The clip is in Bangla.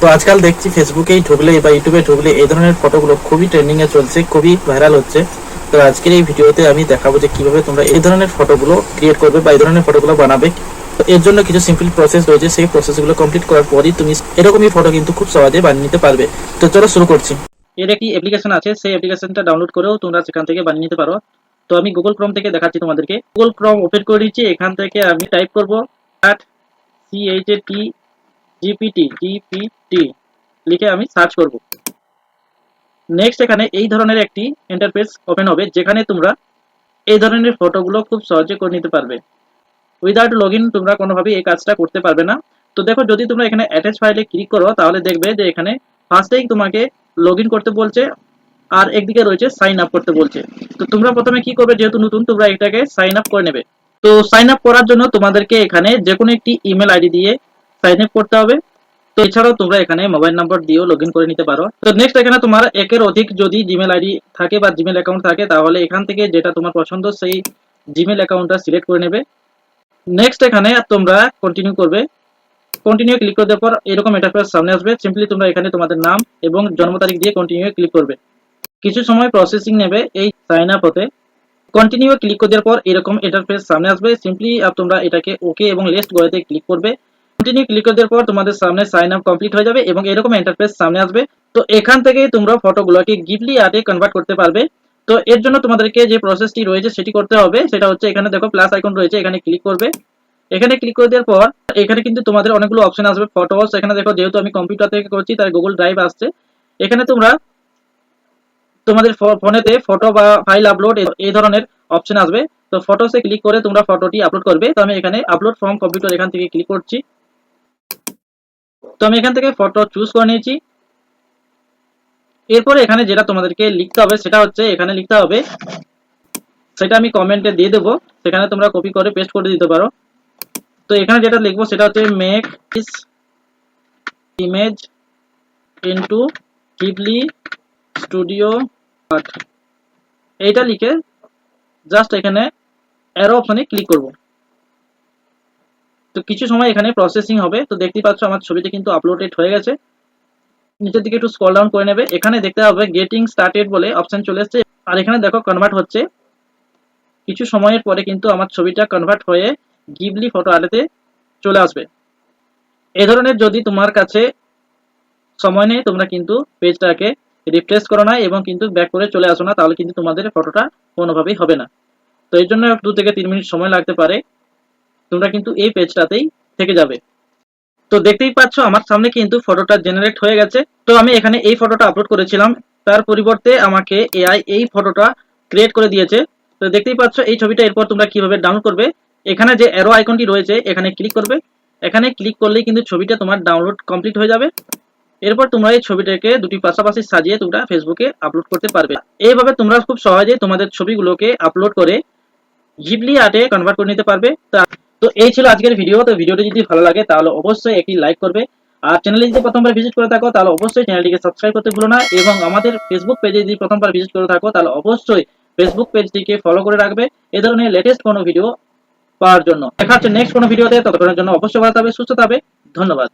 তো আজকাল দেখছি ফেসবুকেই ঢুকলে বা ইউটিউবে ঢুকলে এই ধরনের ফটোগুলো খুবই ট্রেন্ডিং এ চলছে, খুবই ভাইরাল হচ্ছে। তো আজকের এই ভিডিওতে আমি দেখাবো যে কীভাবে তোমরা এই ধরনের ফটোগুলো ক্রিয়েট করবে বা এই ধরনের ফটোগুলো বানাবে। তো এর জন্য কিছু সিম্পল প্রসেস রয়েছে, সেই প্রসেসগুলো কমপ্লিট করার পরই তুমি এরকমই ফটো কিন্তু খুব সহজে বানিয়ে নিতে পারবে। তো চলো শুরু করছি। এর একটি অ্যাপ্লিকেশন আছে, সেই অ্যাপ্লিকেশনটা ডাউনলোড করেও তোমরা সেখান থেকে বানিয়ে নিতে পারো। তো আমি গুগল ক্রোম থেকে দেখাচ্ছি তোমাদেরকে। গুগল ক্রোম ওপেন করে নিচ্ছি এখান থেকে আমি টাইপ করব at C H A T GPT GPT লিখে আমি সার্চ করব। নেক্সট এখানে এই ধরনের একটি ইন্টারফেস ওপেন হবে, যেখানে তোমরা এই ধরনের ফটোগুলো খুব সহজে করে নিতে পারবে। উইদাউট লগ ইন তোমরা কোনোভাবেই এই কাজটা করতে পারবে না। তো দেখো, যদি তোমরা এখানে অ্যাটাচ ফাইলে ক্লিক করো, তাহলে দেখবে যে এখানে ফার্স্টেই তোমাকে লগ করতে বলছে, আর একদিকে রয়েছে সাইন আপ করতে বলছে। তো তোমরা প্রথমে কি করবে, যেহেতু নতুন, তোমরা এটাকে সাইন আপ করে নেবে। তো সাইন আপ করার জন্য তোমাদেরকে এখানে যে কোনো একটি ইমেল আইডি দিয়ে সাইন আপ করতে হবে। তো এছাড়াও তোমরা এখানে মোবাইল নাম্বার দিয়েও লগ করে নিতে পারো। তো নেক্সট এখানে তোমার একের অধিক যদি জিমেল আইডি থাকে বা জিমেল অ্যাকাউন্ট থাকে, তাহলে এখান থেকে যেটা তোমার পছন্দ সেই জিমেল অ্যাকাউন্টটা সিলেক্ট করে নেবে। নেক্সট এখানে তোমরা কন্টিনিউ করবে। কন্টিনিউ ক্লিক করে দেওয়ার পর এরকম ইন্টারফেস সামনে আসবে। সিম্পলি তোমরা এখানে তোমাদের নাম এবং জন্ম তারিখ দিয়ে কন্টিনিউ ক্লিক করবে। কিছু সময় প্রসেসিং নেবে এই সাইন আপ হতে কন্টিনিউ ক্লিক করে দেওয়ার পর এরকম ইন্টারফেস সামনে আসবে। সিম্পলি তোমরা এটাকে ওকে এবং লেস্ট গোয়েতে ক্লিক করবে। কন্টিনিউ ক্লিক করে দেওয়ার পর তোমাদের সামনে সাইন আপ কমপ্লিট হয়ে যাবে এবং এরকম ইন্টারফেস সামনে আসবে। তো এখান থেকে তোমরা ফটোগুলোকে গিফলি আর্টে কনভার্ট করতে পারবে। তো এর জন্য তোমাদেরকে যে প্রসেসটি রয়েছে সেটি করতে হবে। সেটা হচ্ছে এখানে দেখো প্লাস আইকন রয়েছে, এখানে ক্লিক করবে। এখানে ক্লিক করে দেওয়ার পর এখানে কিন্তু তোমাদের অনেকগুলো অপশন আসবে ফটোস এখানে দেখো যেহেতু আমি কম্পিউটার থেকে করছি তার গুগল ড্রাইভ আসছে। এখানে তোমরা তোমাদের ফোনেতে ফটো বা ফাইল আপলোড এই ধরনের অপশন আসবে। তো ফটোসে ক্লিক করে তোমরা ফটোটি আপলোড করবে। তো আমি এখানে আপলোড ফ্রম কম্পিউটার এখান থেকে ক্লিক করছি। তো আমি এখান থেকে ফটো চুজ করে নিয়েছি। এরপরে এখানে যেটা তোমাদেরকে লিখতে হবে সেটা হচ্ছে, এখানে লিখতে হবে, সেটা আমি কমেন্টে দিয়ে দেবো। সেখানে তোমরা কপি করে পেস্ট করে দিতে পারো। তো এখানে যেটা লিখব সেটা হচ্ছে make this image into Ghibli studio art এইটা লিখে জাস্ট এখানে অ্যারো অপশনে ক্লিক করব। তো কিছু সময় এখানে প্রসেসিং হবে। তো দেখতেই পাচ্ছ আমার ছবিটা কিন্তু আপলোডেড হয়ে গেছে। নিচের দিকে একটু স্ক্রল ডাউন করে নেবে। এখানে দেখতে হবে গেটিং স্টার্টেড বলে অপশন চলে এসেছে। আর এখানে দেখো কনভার্ট হচ্ছে। কিছু সময়ের পরে কিন্তু আমার ছবিটা কনভার্ট হয়ে গিবলি ফটো আর্টে চলে আসবে। এই ধরনের যদি তোমার কাছে সময় নেই, তোমরা কিন্তু পেজটাকে রিফ্রেশ করো না এবং কিন্তু ব্যাক করে চলে আসো না, তাহলে কিন্তু তোমাদের ফটোটা কোনোভাবেই হবে না। তো এই জন্য দু থেকে তিন মিনিট সময় লাগতে পারে। তোমরা কিন্তু এই পেজটাতেই থেকে যাবে। তো দেখতেই পাচ্ছ, আমার সামনে কিন্তু ফটোটা জেনারেট হয়ে গেছে। তো আমি এখানে এই ফটোটা আপলোড করেছিলাম। তার পরিবর্তে আমাকে এআই এই ফটোটা ক্রিয়েট করে দিয়েছে। তো দেখতেই পাচ্ছ, এই ছবিটা এরপর তোমরা কীভাবে ডাউনলোড করবে। এখানে যে অ্যারো আইকনটি রয়েছে, এখানে ক্লিক করবে। এখানে ক্লিক করলেই কিন্তু ছবিটা তোমার ডাউনলোড কমপ্লিট হয়ে যাবে। এরপর তোমরা এই ছবিটাকে দুটি পাশাপাশি সাজিয়ে তোমরা ফেসবুকে আপলোড করতে পারবে। এইভাবে তোমরা খুব সহজে তোমাদের ছবিগুলোকে আপলোড করে জিবলি আর্টে কনভার্ট করে নিতে পারবে। তো এই ছিল আজকের ভিডিও তো ভিডিওটি যদি ভালো লাগে, তাহলে অবশ্যই একটি লাইক করবে। আর চ্যানেলে যদি প্রথমবার ভিজিট করে থাকো, তাহলে অবশ্যই চ্যানেলটিকে সাবস্ক্রাইব করতে ভুলো না। এবং আমাদের ফেসবুক পেজে যদি প্রথমবার ভিজিট করে থাকো, তাহলে অবশ্যই ফেসবুক পেজটিকে ফলো করে রাখবে। এ ধরনের লেটেস্ট কোনো ভিডিও পাওয়ার জন্য। দেখা হচ্ছে নেক্সট কোনো ভিডিওতে ততক্ষণের জন্য অবশ্যই ভালো থাকবে, সুস্থ থাকবে। ধন্যবাদ।